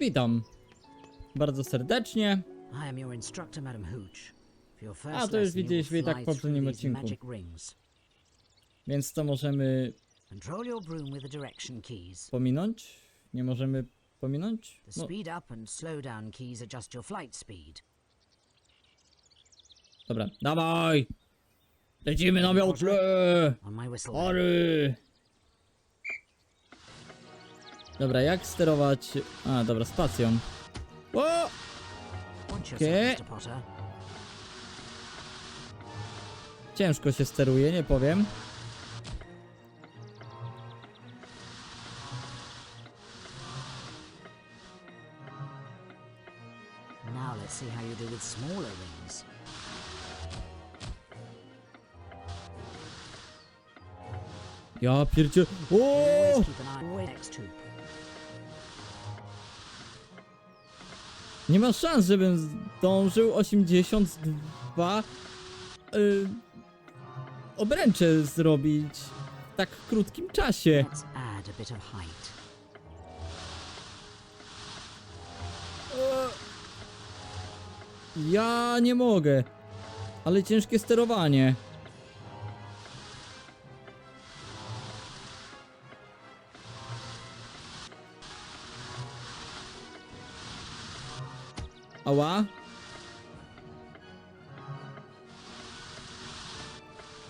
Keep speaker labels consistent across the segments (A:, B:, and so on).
A: Witam. Bardzo serdecznie. A, to już widzieliśmy i tak w poprzednim odcinku. Więc to możemy pominąć? Nie możemy pominąć? No, dobra, dawaj! Lecimy na
B: whistle.
A: Ory! Dobra, jak sterować... A, dobra, spacją. O! Okay. Ciężko się steruje, nie powiem.
B: Now let's see how you do with smaller rings.
A: Ja pierdzie... O! Nie ma szans, żebym zdążył 82 y, obręcze zrobić w tak krótkim czasie. Ja nie mogę. Ale ciężkie sterowanie. Ała?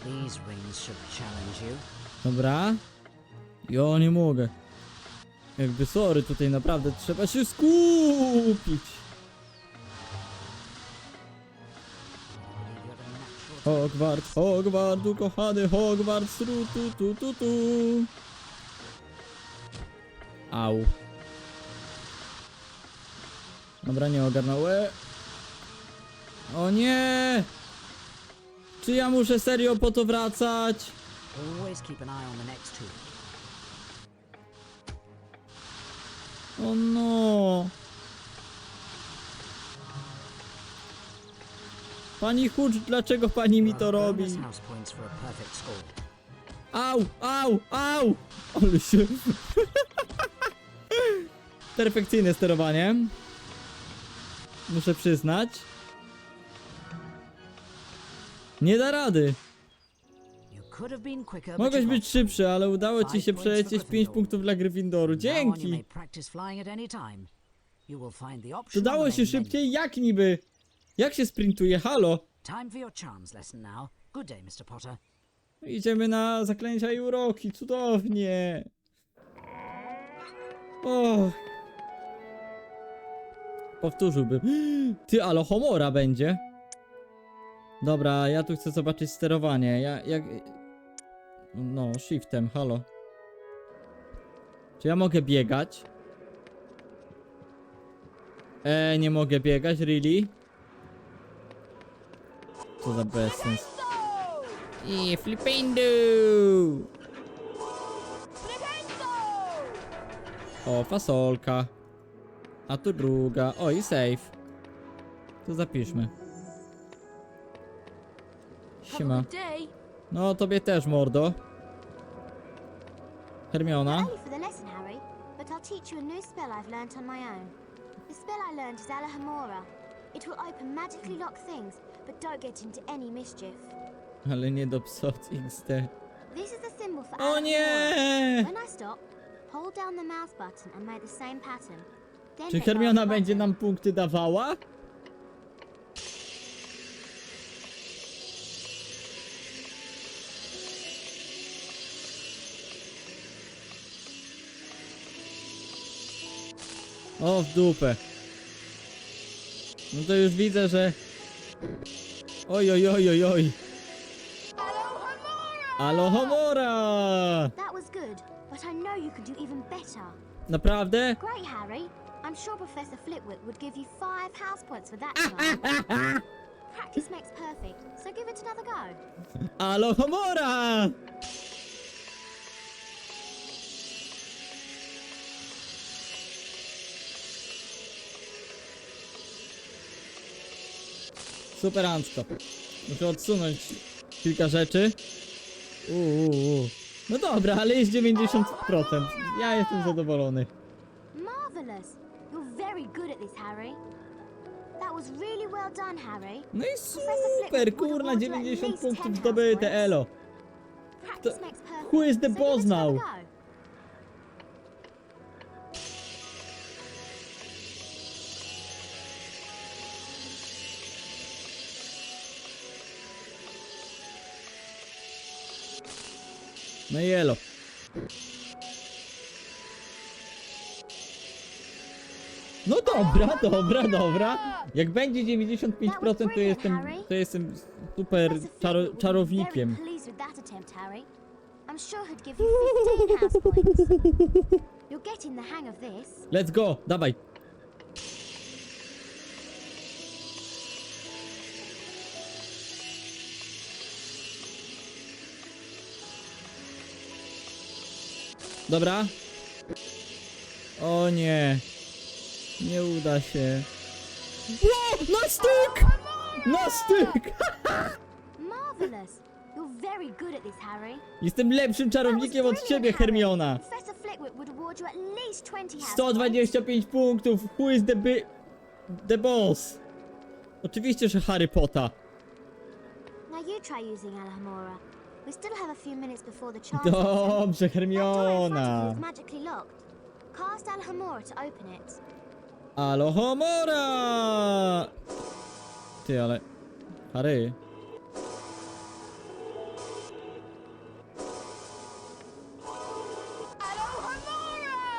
B: These rings should challenge you.
A: Dobra. Ja nie mogę. Jakby sorry, tutaj naprawdę trzeba się skupić. Hogwarts, Hogwarts, ukochany Hogwarts, tu tu tu tu tu. Au. Dobra, nie ogarnąłem. O nie! Czy ja muszę serio po to wracać? O no! Pani Hucz, dlaczego pani mi to robi? Au, au, au! Ale się... Perfekcyjne sterowanie. Muszę przyznać. Nie da rady. Mogłeś być szybszy, ale udało ci się przelecieć 5
B: Gryffindor.
A: punktów dla Gryffindoru. Dzięki! To dało się szybciej? Jak niby? Jak się sprintuje? Halo? Idziemy na zaklęcia i uroki, cudownie. O. Powtórzyłbym. Ty, ale homora będzie. Dobra, ja tu chcę zobaczyć sterowanie. Ja, jak... No, shiftem, halo. Czy ja mogę biegać? E, nie mogę biegać, really? Co za bezsens. I flipendo! O, fasolka. A tu druga. O, i save. To zapiszmy. Siema. No, tobie też, mordo. Hermiona.
C: The lesson, Harry, but I'll teach you a new spell I've learnt on my own. The spell I learned is Alahomora. It will open magically locked things, but don't get into any mischief.
A: Ale nie do psot XD.
C: This is the symbol for
A: O
C: Alahomora.
A: nie!
C: When I stop, hold down the mouse button and make the same pattern.
A: Czy
C: of
A: Hermiona będzie nam punkty dawała? O, w dupę. No to już widzę, że... Oj, oj, oj, oj, oj. Alohomora! Naprawdę?
C: I'm sure Professor Flitwick would give you five house points for that tonight. Practice makes perfect, so give it another go.
A: Alohomora! Superancko. Muszę odsunąć kilka rzeczy. Uuu. No dobra, ale jest 90%. Ja jestem zadowolony.
C: Marvelous. Very good at this, Harry. That was really well done, Harry.
A: No i super, kurna, 90 punktów zdobyte, elo.
C: Practice
A: To-
C: makes perfect.
A: who is the boss now? No i elo. No dobra, dobra, dobra. Jak będzie 95% to jestem, to jestem super czaro, czarownikiem.
C: Very pleased with that attempt, Harry. I'm sure he'd give you 15 house points. You're getting the hang of this.
A: Let's go, dawaj. Dobra. O nie. Nie uda się. O, na styk! Na styk!
C: Marvelous. You're very good at this, Harry.
A: Jestem lepszym czarownikiem od ciebie, Hermiona.
C: Professor Flitwick would award you at least 20 house
A: 125 punktów. Who is the bi... The boss? Oczywiście, że Harry Potter.
C: Now you try using. We still have a few minutes before the charge.
A: Dobrze,
C: That door in front of you
A: Hermiona.
C: is magically locked. Cast Alhambra to open it.
A: Alohomora! Ty, ale... Harry...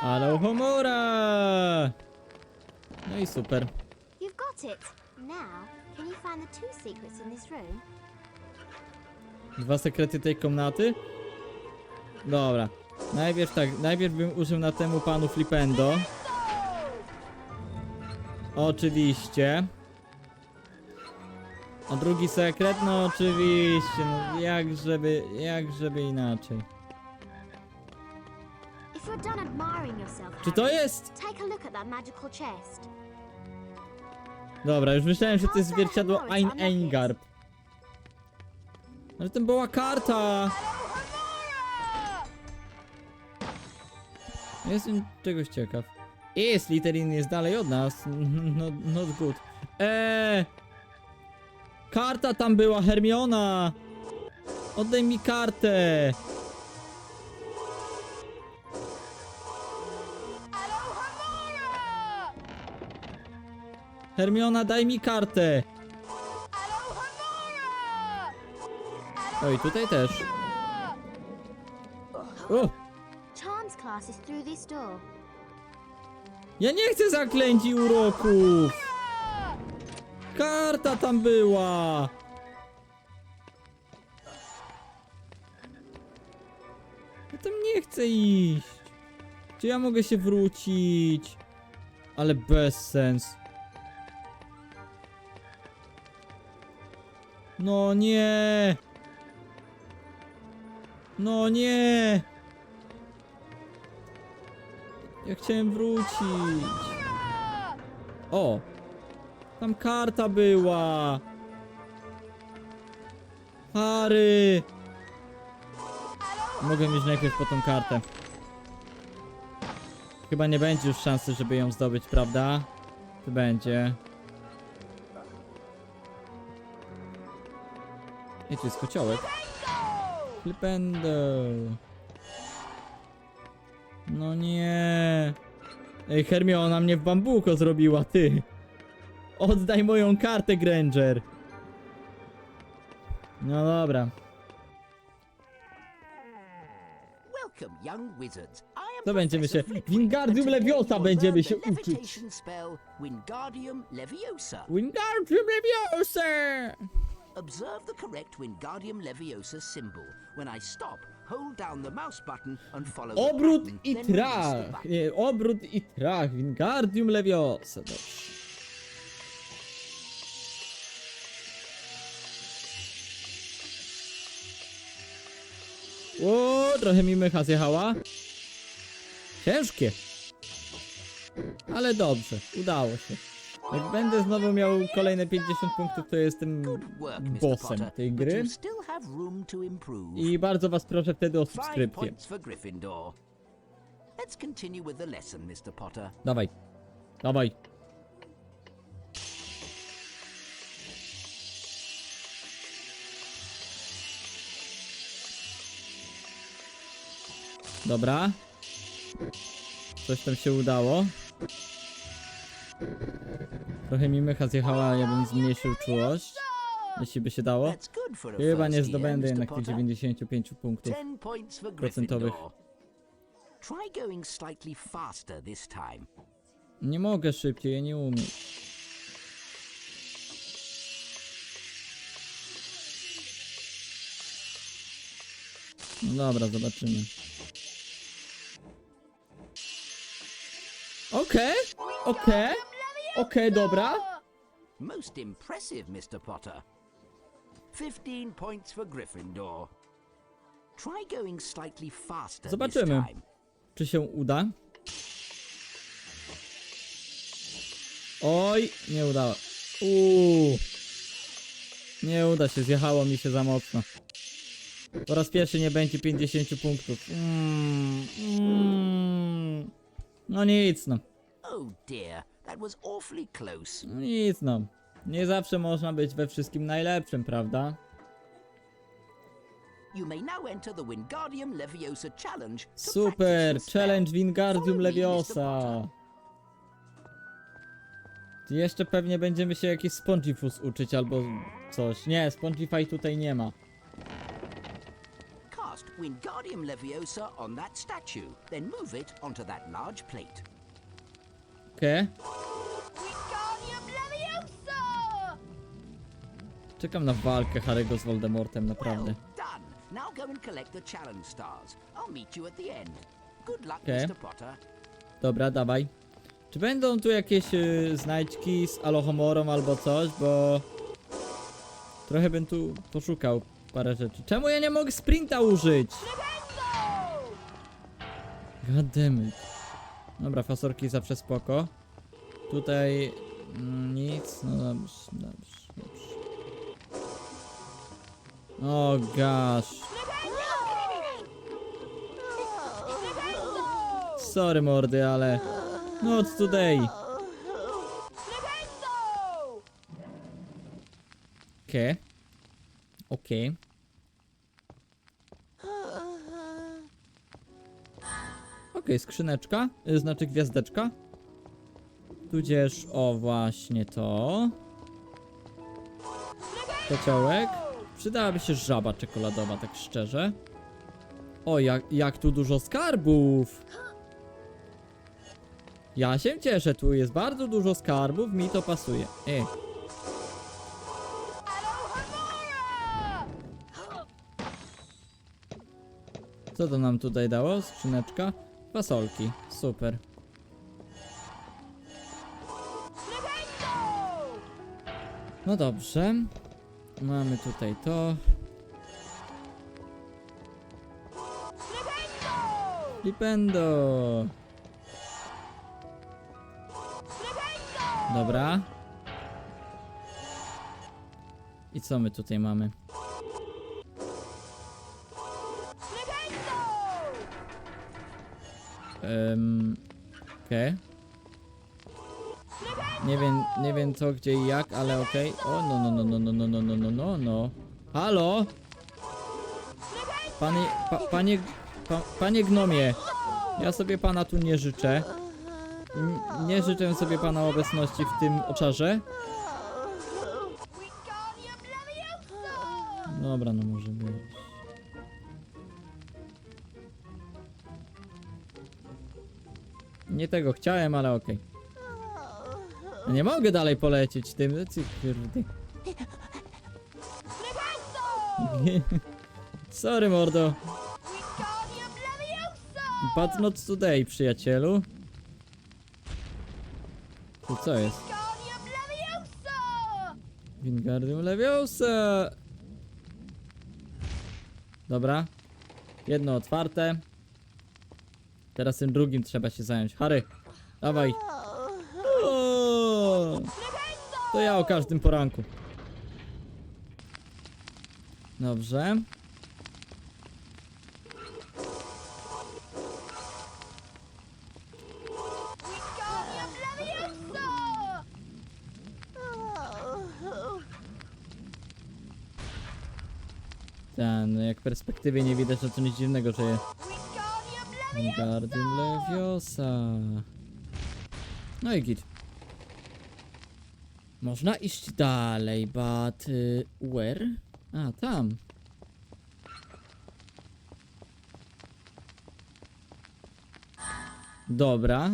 A: Alohomora! No i super.
C: You've got it. Now, can you find the two secrets in this room?
A: Dwa sekrety tej komnaty? Dobra. Najpierw tak, najpierw bym użył na temu panu Flipendo. Oczywiście. A drugi sekret? No oczywiście, no jak żeby, jak żeby inaczej. Czy to jest? Dobra, już myślałem, że to jest zwierciadło Ein Eingarb. Ale to była karta! Jestem czegoś ciekaw. I Slytherin jest dalej od nas. No, not good. Eee! Karta tam była, Hermiona! Oddaj mi kartę! Hermiona, daj mi kartę! Oj, tutaj też. O!
C: Charms class is through this door.
A: Ja nie chcę zaklęci uroków! Karta tam była! Ja tam nie chcę iść. Czy ja mogę się wrócić? Ale bez sens. No nie! No nie! Ja chciałem wrócić. O! Tam karta była! Harry! Mogę mieć najpierw po tą kartę. Chyba nie będzie już szansy, żeby ją zdobyć, prawda? Czy będzie? I tu jest kociołek. Flipendo. No nie. Ej, Hermiona mnie w bambuko zrobiła, ty. Oddaj moją kartę, Granger. No dobra.
D: Welcome, young wizards. I am
A: To będziemy się... Wingardium Leviosa będziemy się uczyć.
D: Wingardium Leviosa.
A: Wingardium Leviosa!
D: Observe the correct Wingardium Leviosa symbol. When I stop,
A: Obrót i trach. Nie, obrót i trach. Wingardium Leviosa. Dobrze. O, trochę mi mycha zjechała. Ciężkie. Ale dobrze, udało się. Jak będę znowu miał kolejne 50 punktów, to jestem bossem tej gry. I bardzo was proszę wtedy o subskrypcję. Dawaj. Dawaj. Dobra. Coś tam się udało. Trochę mi mycha zjechała, ja bym zmniejszył czułość. Jeśli by się dało. Chyba nie zdobędę jednak tych 95 punktów procentowych. Nie mogę szybciej, ja nie umiem. No dobra, zobaczymy. Okej, okay, okej. Okay okej, dobra.
D: Most impressive, Mr. Potter. 15 points for Gryffindor. Try going slightly faster
A: Zobaczymy.
D: this time.
A: Czy się uda? Oj, nie udało. Uuu. Nie uda się, zjechało mi się za mocno. Po raz pierwszy nie będzie 50 punktów. Mm, mm. No nic no.
D: Oh dear, that was awfully close.
A: Nic no. Nie zawsze można być we wszystkim najlepszym, prawda?
D: You may now enter the Wingardium Leviosa challenge. to
A: Super!
D: practice the spell.
A: Challenge Wingardium
D: Follow me, Mr.
A: Leviosa! Jeszcze pewnie będziemy się jakiś Spongifus uczyć albo coś. Nie, Spongify tutaj nie ma.
D: Cast Wingardium Leviosa on that statue, then move it onto that large plate
C: walkę.
A: Czekam na walkę Harego z Voldemortem, naprawdę. Okay. Dobra, dawaj. Czy będą tu jakieś y, znajdźki z alohomorą albo coś, bo... Trochę bym tu poszukał parę rzeczy. Czemu ja nie mogę sprinta użyć? Goddammit. Dobra, fasorki zawsze spoko. Tutaj mm, nic, no dobrze, dobrze, dobrze. O gosh. Sorry mordy, ale... Not today. Okej. Okej. Okej, skrzyneczka, y, znaczy gwiazdeczka. Tudzież, o właśnie to. Kociołek. Przydałaby się żaba czekoladowa, tak szczerze. O, jak, jak tu dużo skarbów! Ja się cieszę, tu jest bardzo dużo skarbów, mi to pasuje. Ej. Co to nam tutaj dało? Skrzyneczka? Fasolki. Super. No dobrze. Mamy tutaj to. Flipendo! Dobra. I co my tutaj mamy? Um, Okej. Nie wiem, nie wiem co, gdzie i jak, ale okej. O, no, no, no, no, no, no, no, no, no, no, no. Halo? Panie, pa, panie, pa, panie gnomie, ja sobie pana tu nie życzę. N- Nie życzę sobie pana obecności w tym obszarze. Nie tego chciałem, ale okej. No Nie mogę dalej polecieć tym. Ty, kurde. Sorry, mordo. But not today, przyjacielu. Tu co jest?
C: Wingardium Leviosa!
A: Dobra. Jedno otwarte. Teraz tym drugim trzeba się zająć. Harry, dawaj. To ja o każdym poranku. Dobrze. Ten, jak w perspektywie nie widać, to nic dziwnego, że je Wingardium Leviosa. No i git. Można iść dalej, but... y, where? A, tam. Dobra.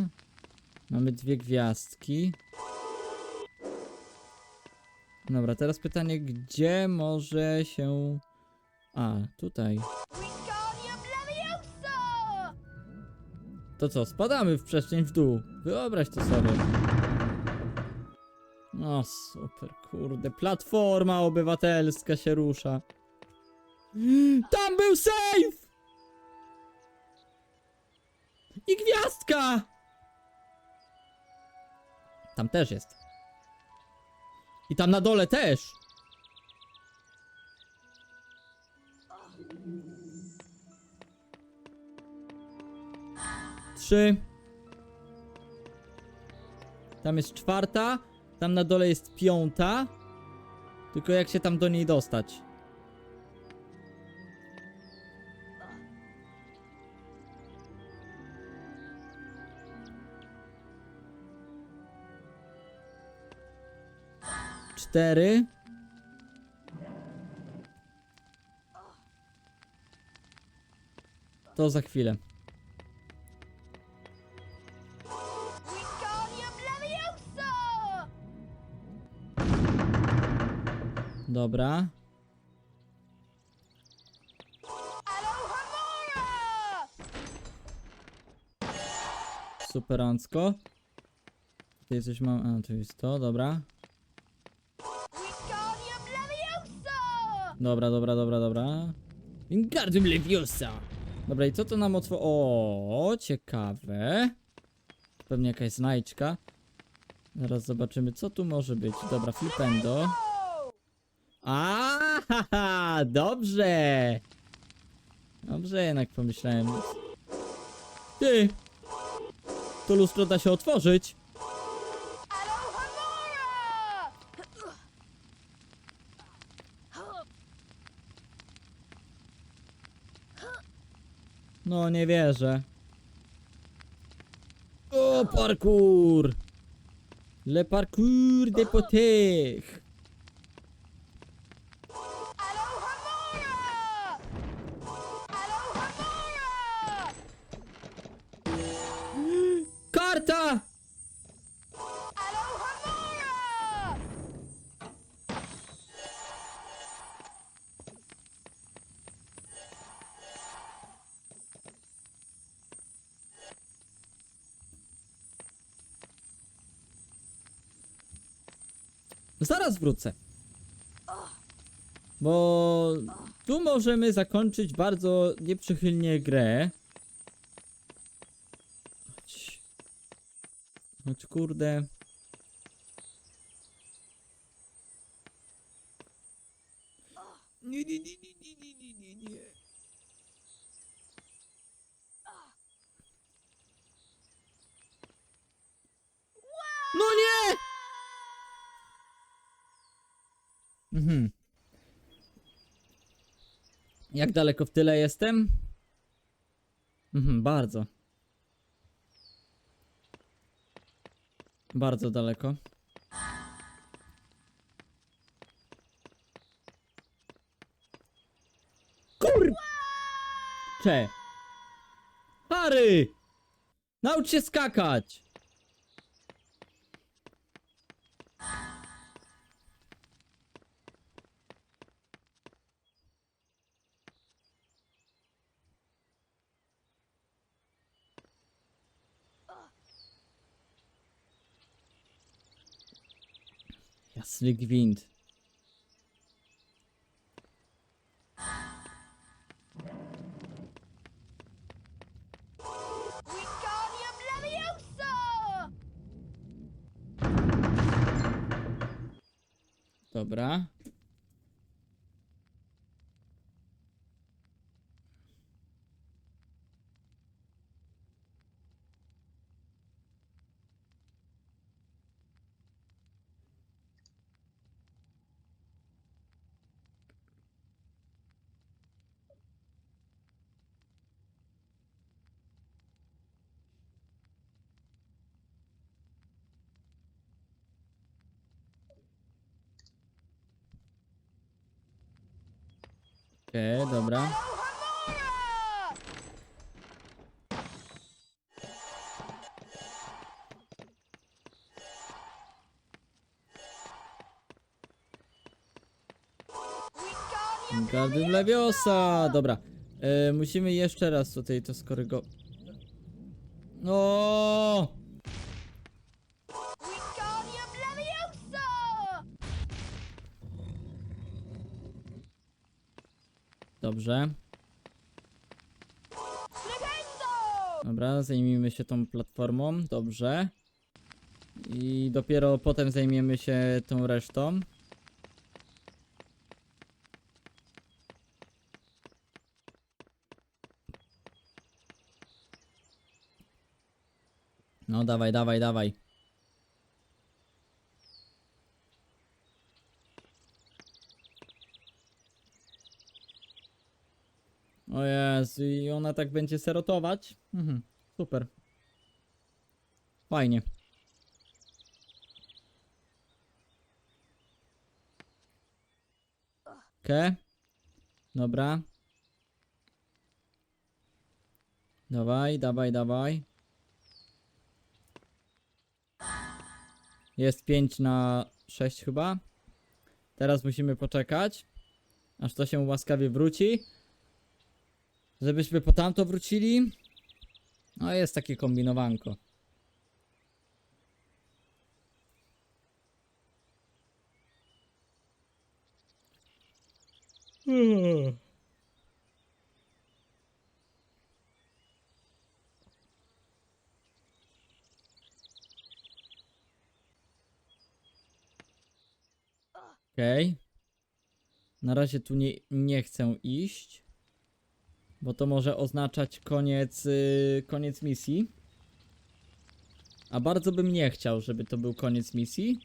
A: Mamy dwie gwiazdki. Dobra, teraz pytanie, gdzie może się... A, tutaj. To co, spadamy w przestrzeń w dół. Wyobraź to sobie. No super, kurde. Platforma obywatelska się rusza. Tam był safe! I gwiazdka! Tam też jest. I tam na dole też. Trzy. Tam jest czwarta. Tam na dole jest piąta. Tylko jak się tam do niej dostać? Cztery. To za chwilę. Dobra. Superancko. Tutaj coś mam. A, tu jest to, dobra. Dobra, dobra, dobra, dobra. Wingardium Leviosa! Dobra, i co to nam otworzy? O, ciekawe. Pewnie jakaś znajdźka. Zaraz zobaczymy, co tu może być. Dobra, flipendo. A, haha, dobrze. Dobrze jednak pomyślałem. Ty! To lustro da się otworzyć. No, nie wierzę. O, parkour! Le parcours des potech! Wrócę. Bo tu możemy zakończyć bardzo nieprzychylnie grę. Chodź. Chodź kurde. Nie, nie, nie, nie, nie, nie, nie, nie, nie. No nie! Mhm. Jak daleko w tyle jestem? Mhm, bardzo. Bardzo daleko. Kur... Cze. Harry! Naucz się skakać! Patryk Wind. Okej, dobra. Gardium Leviosa! Dobra. E, musimy jeszcze raz tutaj to skorygo... Dobrze. Dobra, zajmijmy się tą platformą, dobrze. I dopiero potem zajmiemy się tą resztą. No dawaj, dawaj, dawaj. O Jezu, i ona tak będzie serotować? Mhm, super. Fajnie. Okej. Dobra. Dawaj, dawaj, dawaj. Jest 5 na 6 chyba. Teraz musimy poczekać, aż to się łaskawie wróci. Żebyśmy po tamto wrócili. No jest takie kombinowanko. Okej. Na razie tu nie, nie chcę iść. Bo to może oznaczać koniec, yy, koniec misji. A bardzo bym nie chciał, żeby to był koniec misji.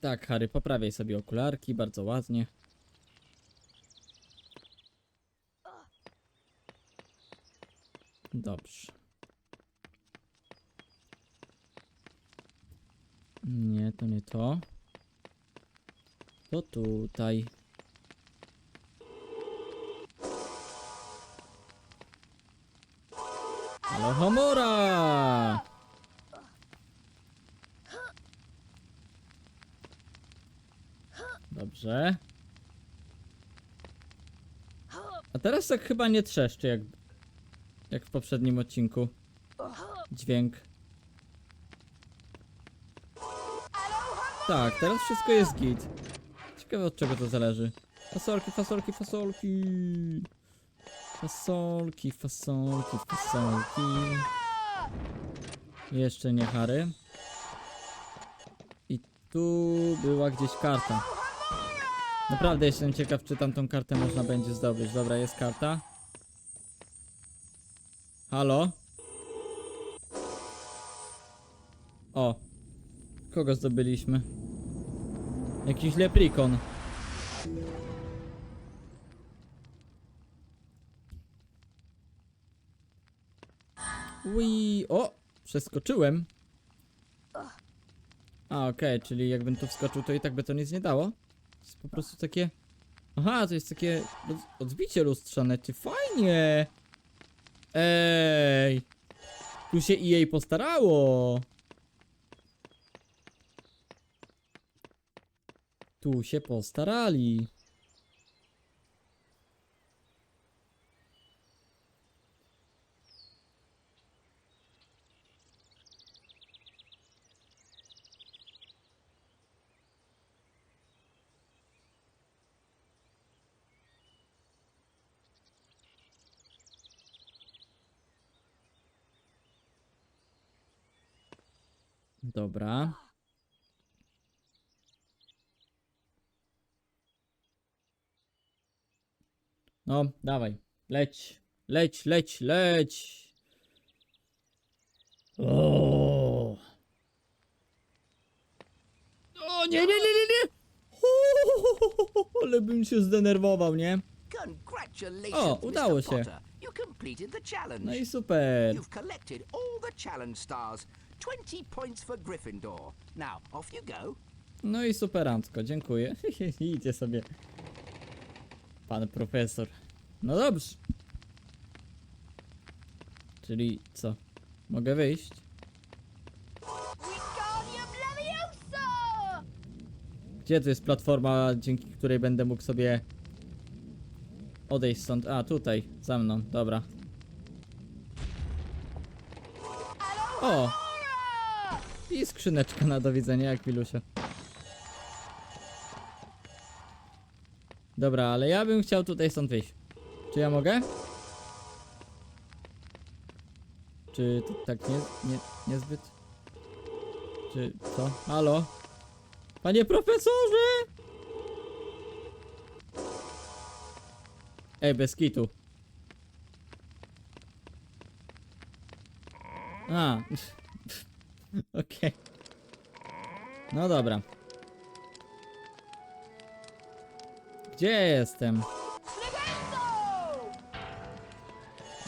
A: Tak, Harry, poprawiaj sobie okularki, bardzo ładnie. Dobrze. Nie, to nie to. To tutaj. Halo Homura! Dobrze. A teraz tak chyba nie trzeszczy jak, jak w poprzednim odcinku. Dźwięk. Tak, teraz wszystko jest git. Ciekawe od czego to zależy. Fasolki, fasolki, fasolki. Fasolki, fasolki, fasolki. Jeszcze nie Harry. I tu była gdzieś karta. Naprawdę jestem ciekaw, czy tamtą kartę można będzie zdobyć. Dobra, jest karta. Halo? O. Kogo zdobyliśmy? Jakiś leprikon. Ui, o! Przeskoczyłem. A, okej, czyli jakbym tu wskoczył, to i tak by to nic nie dało. To jest po prostu takie... Aha, to jest takie odbicie lustrzane, ty fajnie! Ej! Tu się EA postarało! Tu się postarali. Dobra. No, dawaj. Leć. Leć, leć, leć. O. O nie, nie, nie, nie, nie. Ale bym się zdenerwował, nie? O, udało się. No i super.
D: You've collected all the challenge stars. 20 points for Gryffindor. Now, off you go.
A: No i superancko, dziękuję. Idzie sobie. Pan profesor. No dobrze. Czyli co? Mogę wyjść?
C: Wingardium Leviosa!
A: Gdzie tu jest platforma, dzięki której będę mógł sobie odejść stąd? A, tutaj, za mną, dobra. O! I skrzyneczka na do widzenia, jak Wilusia. Dobra, ale ja bym chciał tutaj stąd wyjść. Czy ja mogę? Czy to tak nie, nie, niezbyt? Czy co? Halo? Panie profesorze! Ej, bez kitu. A. Okej. No dobra. Gdzie jestem?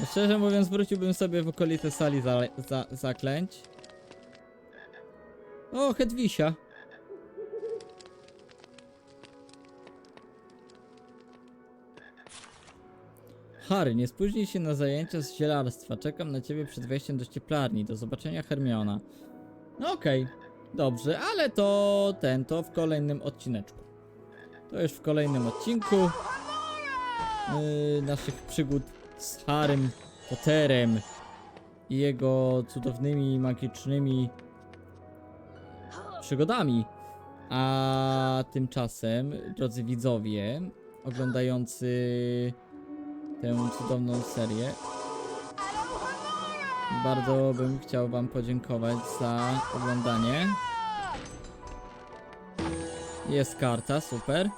A: No szczerze mówiąc, wróciłbym sobie w okolice sali za, za, zaklęć. O, Hedwisia. Harry, nie spóźnij się na zajęcia z zielarstwa. Czekam na ciebie przed wejściem do cieplarni. Do zobaczenia, Hermiona. No okej, dobrze, ale to ten, to w kolejnym odcineczku. To już w kolejnym odcinku yy, naszych przygód z Harrym Potterem i jego cudownymi, magicznymi przygodami. A tymczasem, drodzy widzowie, oglądający tę cudowną serię, bardzo bym chciał Wam podziękować za oglądanie. Jest karta, super.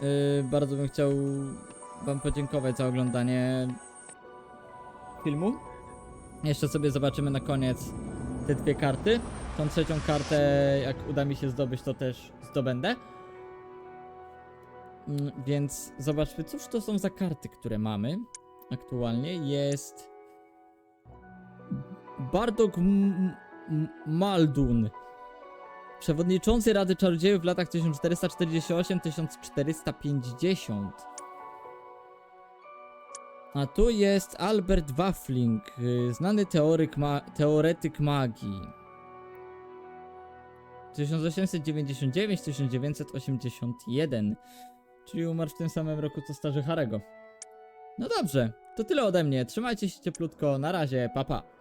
A: Yy, bardzo bym chciał Wam podziękować za oglądanie filmu. Jeszcze sobie zobaczymy na koniec te dwie karty. Tą trzecią kartę, jak uda mi się zdobyć, to też zdobędę. Mm, Więc zobaczmy, cóż to są za karty, które mamy aktualnie. Jest Bardok M- M- Maldun, przewodniczący Rady Czarodziejów w latach 1448-1450. A tu jest Albert Waffling, znany teoryk ma teoretyk magii. 1899-1981, czyli umarł w tym samym roku co starzy Harego. No dobrze, to tyle ode mnie. Trzymajcie się cieplutko. Na razie, papa. Pa.